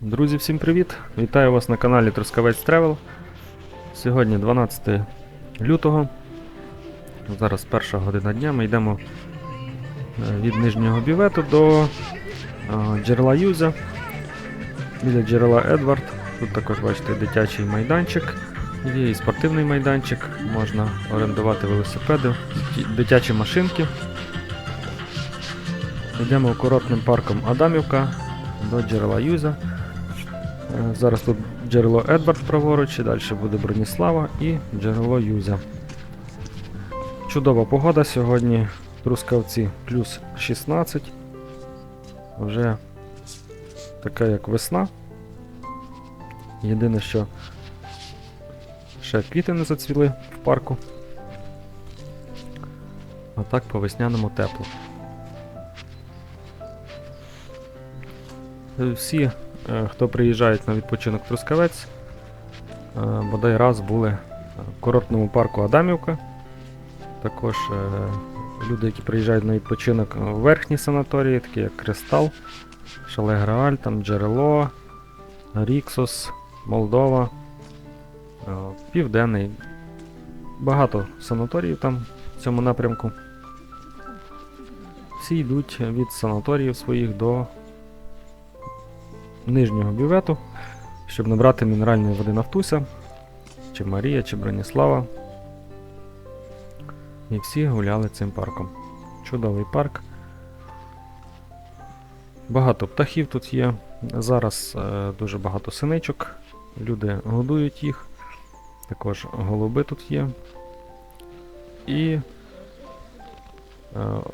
Друзі, всім привіт! Вітаю вас на каналі Трускавець Тревел. Сьогодні 12 лютого. Зараз перша година дня. Ми йдемо е, від нижнього бівету до е, джерела Юза. Біля джерела Едвард. Тут також бачите дитячий майданчик. Є і спортивний майданчик, можна орендувати велосипеди, дитячі машинки. Йдемо курортним парком Адамівка до джерела Юза. Е, Зараз тут джерело Едвард праворуч, і далі буде Броніслава і джерело Юзя. Чудова погода сьогодні. Трускавці плюс 16. Вже така як весна. Єдине, що ще квіти не зацвіли в парку. А так по весняному тепло. Е, Всі, хто приїжджають на відпочинок в Трускавець, е, бодай раз були е, в курортному парку Адамівка. Також е, люди, які приїжджають на відпочинок в верхні санаторії, такі як Кристал, Шале Грааль, там Джерело, Ріксос, Молдова, е, Південний. Багато санаторіїв там в цьому напрямку. Всі йдуть від санаторіїв своїх до нижнього бювету, щоб набрати мінеральної води Нафтуся, чи Марія, чи Броніслава. І всі гуляли цим парком. Чудовий парк. Багато птахів тут є. Зараз е, дуже багато синичок. Люди годують їх. Також голуби тут є. І е,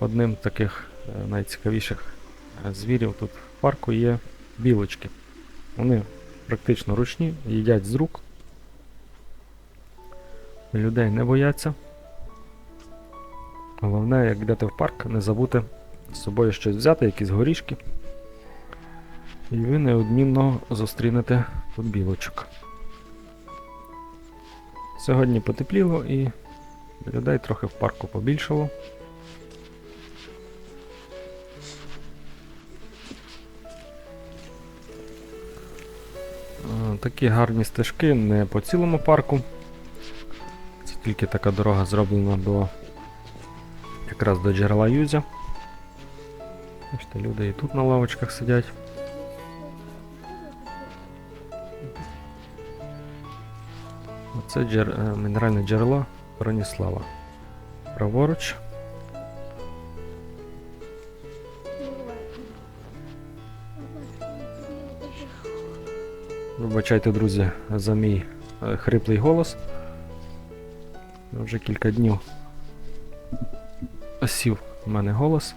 одним з таких е, найцікавіших е, звірів тут в парку є білочки. Вони практично ручні, їдять з рук. Людей не бояться. Головне, як йдете в парк, не забути з собою щось взяти, якісь горішки. І ви неодмінно зустрінете тут білочок. Сьогодні потепліло і людей трохи в парку побільшало. Такі гарні стежки не по цілому парку. Це тільки така дорога зроблена до якраз до джерела Юзя. Бачите, люди і тут на лавочках сидять. Оце джер... е, мінеральне джерело Броніслава. Праворуч. Вибачайте, друзі, за мій е, хриплий голос. Вже кілька днів сів у мене голос.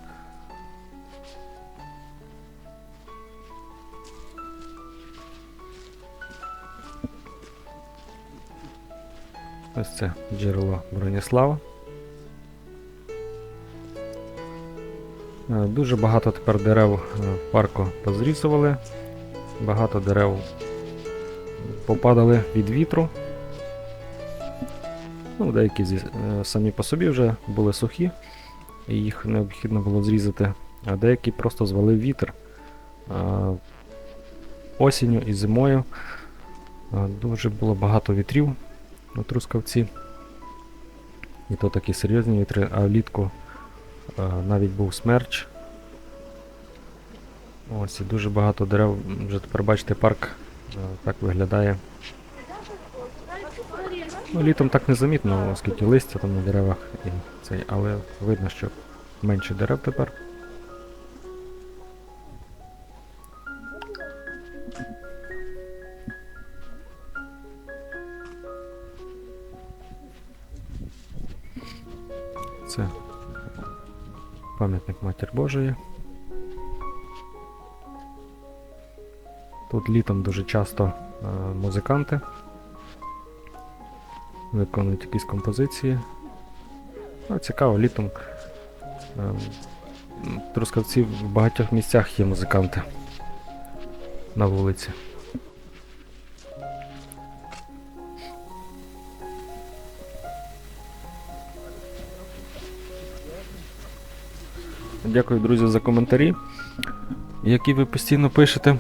Ось це джерело Броніслава. Е, Дуже багато тепер дерев е, в парку позрізували. Багато дерев попадали від вітру. Ну, деякі е, самі по собі вже були сухі, і їх необхідно було зрізати, а деякі просто звалив вітер. А, Осінню і зимою а, дуже було багато вітрів у Трускавці. І то такі серйозні вітри, а влітку навіть був смерч. Ось і дуже багато дерев. Вже тепер бачите, парк так виглядає. Ну, літом так не замітно, оскільки листя там на деревах і цей, але видно, що менше дерев тепер. Це пам'ятник Матір Божої. Тут літом дуже часто е, музиканти виконують якісь композиції. Ну, цікаво, літом ем, Трускавці в багатьох місцях є музиканти на вулиці. Дякую, друзі, за коментарі, які ви постійно пишете.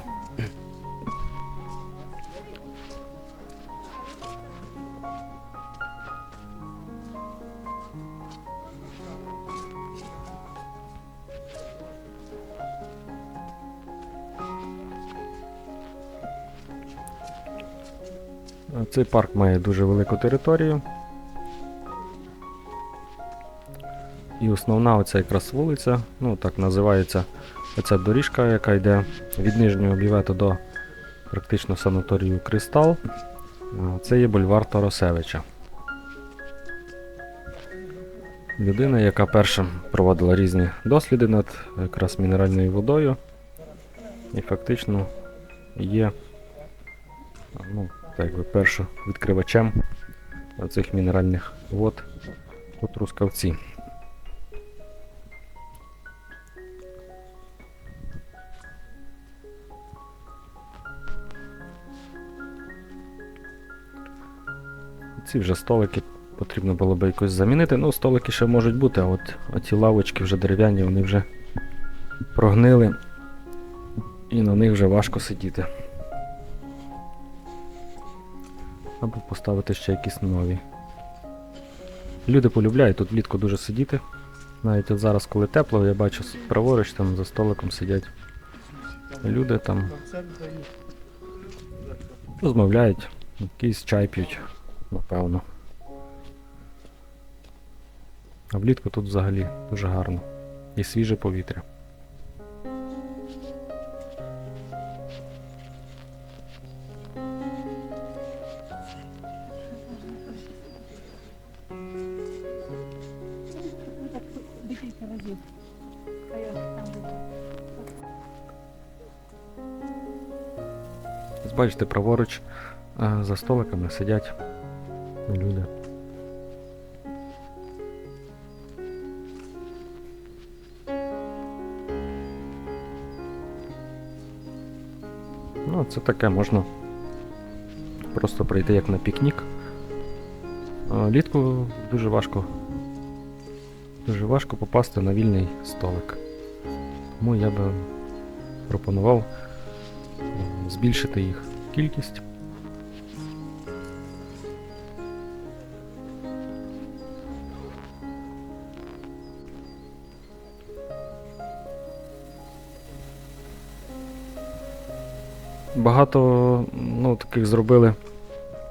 Цей парк має дуже велику територію. І основна оця якраз вулиця, ну так називається оця доріжка, яка йде від нижнього бювету до практично санаторію Кристал. Це є бульвар Тарасевича. Людина, яка перша проводила різні досліди над якраз мінеральною водою. І фактично є ну, так якби першим відкривачем цих мінеральних вод у Трускавці. Ці вже столики потрібно було би якось замінити. Ну, столики ще можуть бути, а от оці лавочки вже дерев'яні, вони вже прогнили і на них вже важко сидіти. Або поставити ще якісь нові. Люди полюбляють тут влітку дуже сидіти. Навіть от зараз, коли тепло, я бачу праворуч там за столиком сидять. Люди там розмовляють, якийсь чай п'ють, напевно. А влітку тут взагалі дуже гарно. І свіже повітря. Ось Бачите, праворуч е, за столиками сидять люди. Ну, це таке можна просто прийти як на пікнік. Літку дуже важко. Дуже важко попасти на вільний столик. Тому я би пропонував збільшити їх кількість. Багато ну, таких зробили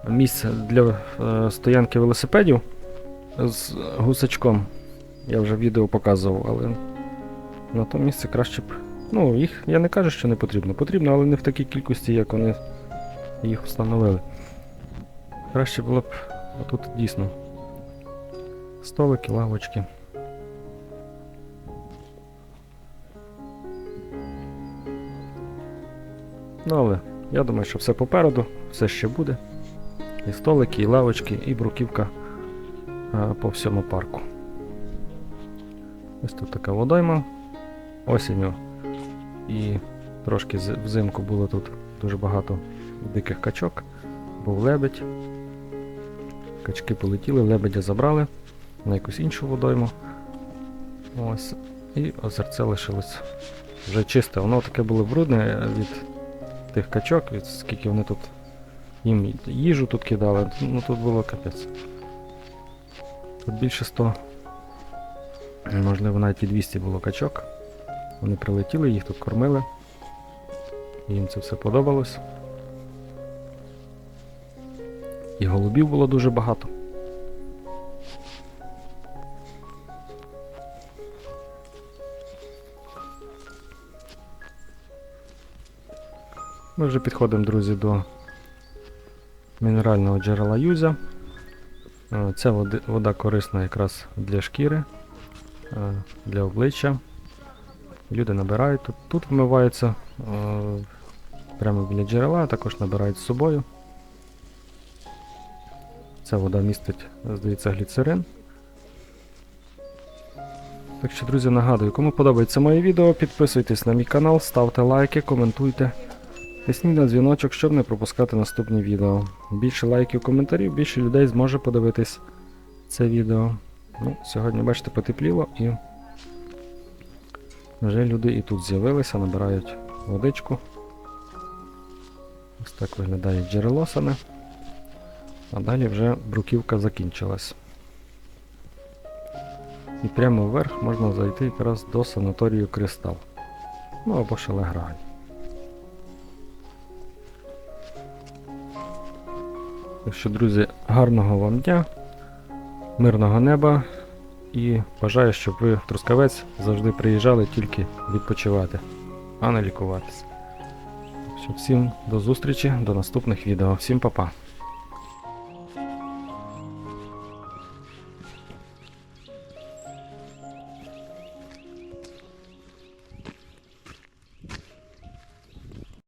місць для е, стоянки велосипедів з гусачком. Я вже відео показував, але на то місце краще б Ну, їх я не кажу, що не потрібно. Потрібно, але не в такій кількості, як вони їх встановили. Краще було б отут дійсно. Столики, лавочки. Ну, але я думаю, що все попереду, все ще буде. І столики, і лавочки, і бруківка а, по всьому парку. Ось тут така водойма. Осінню і трошки взимку було тут дуже багато диких качок. Був лебедь. Качки полетіли, лебедя забрали на якусь іншу водойму. Ось. І озерце лишилось вже чисте. Воно таке було брудне від тих качок, від скільки вони тут їм їжу тут кидали. Ну тут було капець. Тут більше 100, можливо навіть і 200 було качок. Вони прилетіли, їх тут кормили. Їм це все подобалось. І голубів було дуже багато. Ми вже підходимо, друзі, до мінерального джерела Юзя. Е, Ця вода корисна якраз для шкіри, е, для обличчя. Люди набирають тут. Тут вмиваються е, прямо біля джерела, також набирають з собою. Ця вода містить, здається, гліцерин. Так що, друзі, нагадую, кому подобається моє відео, підписуйтесь на мій канал, ставте лайки, коментуйте. Тисніть на дзвіночок, щоб не пропускати наступні відео. Більше лайків, коментарів, більше людей зможе подивитись це відео. Ну, сьогодні, бачите, потепліло і вже люди і тут з'явилися, набирають водичку. Ось так виглядає джерело саме. А далі вже бруківка закінчилась. І прямо вверх можна зайти якраз до санаторію Кристал. Ну або Шелеграль. Так що, друзі, гарного вам дня, мирного неба і бажаю, щоб ви в Трускавець завжди приїжджали тільки відпочивати, а не лікуватися. Всім до зустрічі, до наступних відео. Всім па-па.